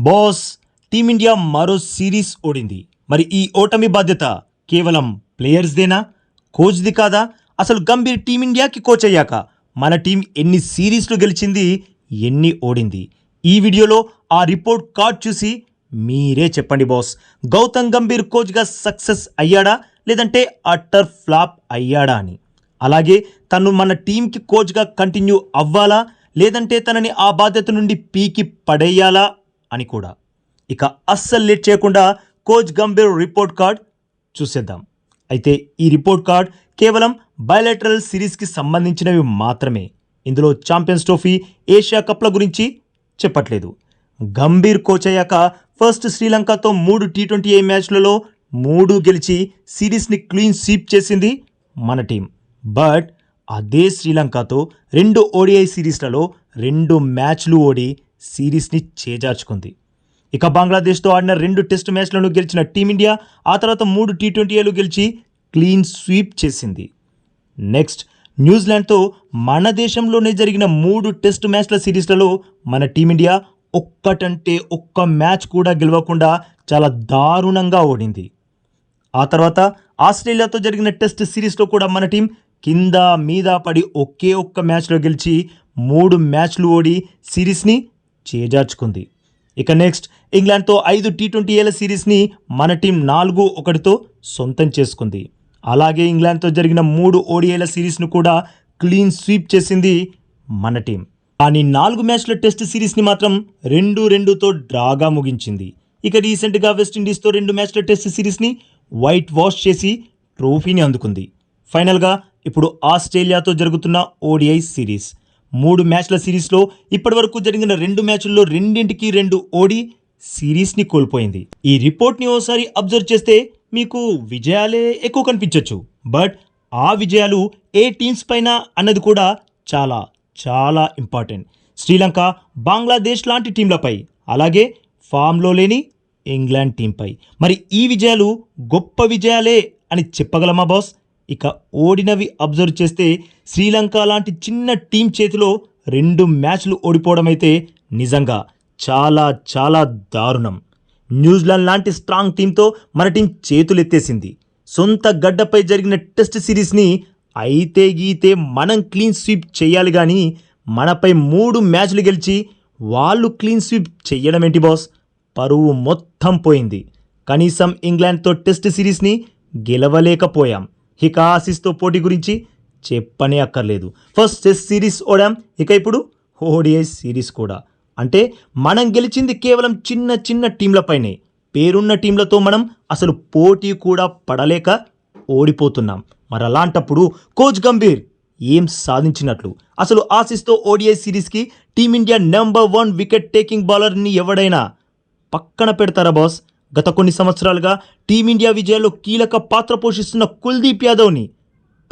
Boss team India మరో series ఓడింది. మరి ఈ ఓటమి బాధ్యత కేవలం ప్లేయర్స్దేనా? కోచ్ది కాదా? అసలు గంభీర్ టీమిండియాకి కోచ్ అయ్యాక మన టీం ఎన్ని సిరీస్లు గెలిచింది ఎన్ని ఓడింది? ఈ వీడియోలో ఆ రిపోర్ట్ కార్డ్ చూసి మీరే చెప్పండి బాస్. గౌతమ్ గంభీర్ కోచ్గా సక్సెస్ అయ్యాడా? లేదంటే అట్టర్ ఫ్లాప్ అయ్యాడా అని. అలాగే తను మన టీంకి కోచ్గా కంటిన్యూ అవ్వాలా? లేదంటే తనని ఆ బాధ్యత నుండి పీకి పడేయాలా? అని కూడా. ఇక అస్సలు లేట్ చేయకుండా కోచ్ గంభీర్ రిపోర్ట్ కార్డ్ చూసేద్దాం. అయితే ఈ రిపోర్ట్ కార్డ్ కేవలం బయలెటరల్ సిరీస్కి సంబంధించినవి మాత్రమే. ఇందులో ఛాంపియన్స్ ట్రోఫీ ఏషియా కప్ల గురించి చెప్పట్లేదు. గంభీర్ కోచ్ అయ్యాక ఫస్ట్ శ్రీలంకతో మూడు టీ ట్వంటీ ఏ మ్యాచ్లలో మూడు గెలిచి సిరీస్ని క్లీన్ స్వీప్ చేసింది మన టీం. బట్ అదే శ్రీలంకతో రెండు ఓడిఐ సిరీస్లలో రెండు మ్యాచ్లు ఓడి సిరీస్ని చేజార్చుకుంది. ఇక బంగ్లాదేశ్తో ఆడిన రెండు టెస్ట్ మ్యాచ్లను గెలిచిన టీమిండియా ఆ తర్వాత మూడు టీ ట్వంటీలు గెలిచి క్లీన్ స్వీప్ చేసింది. నెక్స్ట్ న్యూజిలాండ్తో మన దేశంలోనే జరిగిన మూడు టెస్ట్ మ్యాచ్ల సిరీస్లలో మన టీమిండియా ఒక్కటంటే ఒక్క మ్యాచ్ కూడా గెలవకుండా చాలా దారుణంగా ఓడింది. ఆ తర్వాత ఆస్ట్రేలియాతో జరిగిన టెస్ట్ సిరీస్లో కూడా మన టీం కింద మీద పడి ఒకే ఒక్క మ్యాచ్లో గెలిచి మూడు మ్యాచ్లు ఓడి సిరీస్ని చేజార్చుకుంది. ఇక నెక్స్ట్ ఇంగ్లాండ్తో ఐదు టీ ట్వంటీ ఏళ్ళ సిరీస్ని మన టీం నాలుగు ఒకటితో సొంతం చేసుకుంది. అలాగే ఇంగ్లాండ్తో జరిగిన మూడు ఓడిఏల సిరీస్ను కూడా క్లీన్ స్వీప్ చేసింది మన టీం. కానీ నాలుగు మ్యాచ్ల టెస్ట్ సిరీస్ని మాత్రం రెండు రెండుతో డ్రాగా ముగించింది. ఇక రీసెంట్గా వెస్టిండీస్తో రెండు మ్యాచ్ల టెస్ట్ సిరీస్ని వైట్ వాష్ చేసి ట్రోఫీని అందుకుంది. ఫైనల్గా ఇప్పుడు ఆస్ట్రేలియాతో జరుగుతున్న ఓడిఐ సిరీస్. మూడు మ్యాచ్ల సిరీస్లో ఇప్పటివరకు జరిగిన రెండు మ్యాచ్ల్లో రెండింటికి రెండు ఓడి సిరీస్ని కోల్పోయింది. ఈ రిపోర్ట్ని ఓసారి అబ్జర్వ్ చేస్తే మీకు విజయాలే ఎక్కువ కనిపించవచ్చు బట్ ఆ విజయాలు ఏ టీమ్స్ పైన అన్నది కూడా చాలా చాలా ఇంపార్టెంట్. శ్రీలంక బంగ్లాదేశ్ లాంటి టీంలపై అలాగే ఫామ్లో లేని ఇంగ్లాండ్ టీంపై. మరి ఈ విజయాలు గొప్ప విజయాలే అని చెప్పగలమా బాస్? ఇక ఓడినవి అబ్జర్వ్ చేస్తే శ్రీలంక లాంటి చిన్న టీం చేతిలో రెండు మ్యాచ్లు ఓడిపోవడం అయితే నిజంగా చాలా చాలా దారుణం. న్యూజిలాండ్ లాంటి స్ట్రాంగ్ టీంతో మన టీం చేతులెత్తేసింది. సొంత గడ్డపై జరిగిన టెస్ట్ సిరీస్ని అయితే గీతే మనం క్లీన్ స్వీప్ చేయాలి కానీ మనపై మూడు మ్యాచ్లు గెలిచి వాళ్ళు క్లీన్ స్వీప్ చేయడం ఏంటి బాస్? పరువు మొత్తం పోయింది. కనీసం ఇంగ్లాండ్తో టెస్ట్ సిరీస్ని గెలవలేకపోయాం. ఇక ఆసిస్తో పోటీ గురించి చెప్పనే అక్కర్లేదు. ఫస్ట్ టెస్ట్ సిరీస్ ఓడాం. ఇక ఇప్పుడు ఓడిఐ సిరీస్ కూడా. అంటే మనం గెలిచింది కేవలం చిన్న చిన్న టీంలపైనే. పేరున్న టీంలతో మనం అసలు పోటీ కూడా పడలేక ఓడిపోతున్నాం. మరి అలాంటప్పుడు కోచ్ గంభీర్ ఏం సాధించినట్లు? అసలు ఆసిస్తో ODI సిరీస్కి team India number one wicket taking బౌలర్ని ఎవడైనా పక్కన పెడతారా బాస్? గత కొన్ని సంవత్సరాలుగా టీమిండియా విజయాల్లో కీలక పాత్ర పోషిస్తున్న కుల్దీప్ యాదవ్ని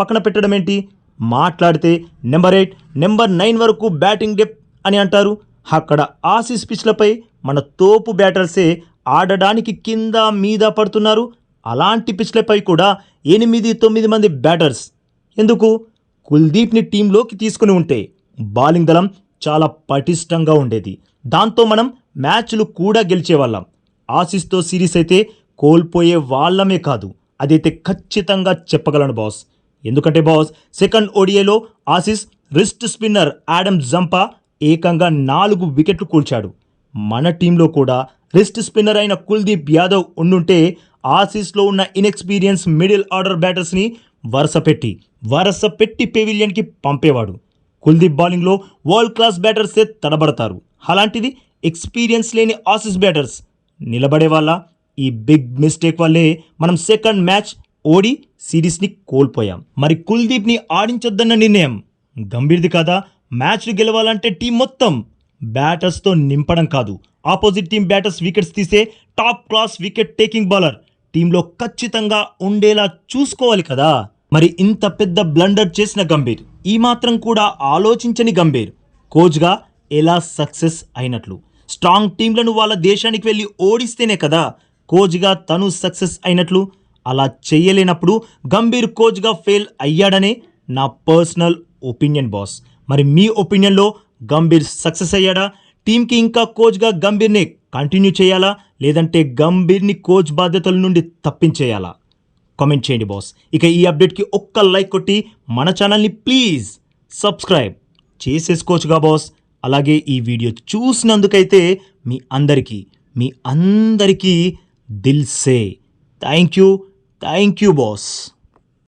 పక్కన పెట్టడం ఏంటి? మాట్లాడితే నెంబర్ ఎయిట్ నెంబర్ నైన్ వరకు బ్యాటింగ్ డెప్ అని అంటారు. అక్కడ ఆసీస్ పిచ్లపై మన తోపు బ్యాటర్సే ఆడడానికి కింద మీద పడుతున్నారు. అలాంటి పిచ్లపై కూడా ఎనిమిది తొమ్మిది మంది బ్యాటర్స్. ఎందుకు? కుల్దీప్ని టీంలోకి తీసుకుని ఉంటే బౌలింగ్ దళం చాలా పటిష్టంగా ఉండేది. దాంతో మనం మ్యాచ్లు కూడా గెలిచేవాళ్ళం. ఆసిస్తో సిరీస్ అయితే కోల్పోయే వాళ్ళమే కాదు అదైతే ఖచ్చితంగా చెప్పగలను బాస్. ఎందుకంటే boss second ఓడిఏలో Aussies wrist spinner Adam Zampa ఏకంగా నాలుగు వికెట్లు కూల్చాడు. మన టీంలో కూడా రిస్ట్ స్పిన్నర్ అయిన కుల్దీప్ యాదవ్ ఉండుంటే ఆసీస్లో ఉన్న ఇన్ఎక్స్పీరియన్స్ మిడిల్ ఆర్డర్ బ్యాటర్స్ని వరుస పెట్టి వరుస పెట్టి పెవిలియన్కి పంపేవాడు. కుల్దీప్ బౌలింగ్లో వరల్డ్ క్లాస్ బ్యాటర్సే తడబడతారు. అలాంటిది ఎక్స్పీరియన్స్ లేని ఆసీస్ బ్యాటర్స్ నిలబడే వాళ్ళ ఈ బిగ్ మిస్టేక్ వల్లే మనం సెకండ్ మ్యాచ్ ఓడి సిరీస్ని కోల్పోయాం. మరి కుల్దీప్ని ఆడించొద్దన్న నిర్ణయం గంభీర్ది కాదా? మ్యాచ్లు గెలవాలంటే టీం మొత్తం బ్యాటర్స్తో నింపడం కాదు. ఆపోజిట్ టీం బ్యాటర్స్ వికెట్స్ తీసే top class wicket taking bowler టీంలో ఖచ్చితంగా ఉండేలా చూసుకోవాలి కదా? మరి ఇంత పెద్ద బ్లండర్ చేసిన గంభీర్ ఈ మాత్రం కూడా ఆలోచించని గంభీర్. కోచ్గా ఎలా సక్సెస్ అయినట్లు? స్ట్రాంగ్ టీంలను వాళ్ళ దేశానికి వెళ్ళి ఓడిస్తేనే కదా కోచ్గా తను సక్సెస్ అయినట్లు. అలా చేయలేనప్పుడు గంభీర్ కోచ్గా ఫెయిల్ అయ్యాడనే నా పర్సనల్ ఒపీనియన్ బాస్. మరి మీ ఒపీనియన్లో గంభీర్ సక్సెస్ అయ్యాడా? టీంకి ఇంకా కోచ్గా గంభీర్ని కంటిన్యూ చేయాలా? లేదంటే గంభీర్ని కోచ్ బాధ్యతల నుండి తప్పించేయాలా? కామెంట్ చేయండి బాస్. ఇక ఈ అప్డేట్కి ఒక్క లైక్ కొట్టి మన ఛానల్ని ప్లీజ్ సబ్స్క్రైబ్ చేసేసుకోవచ్చుగా బాస్. అలాగే ఈ వీడియో చూసినందుకైతే మీ అందరికీ మీ అందరికీ దిల్ సే. Thank you thank you boss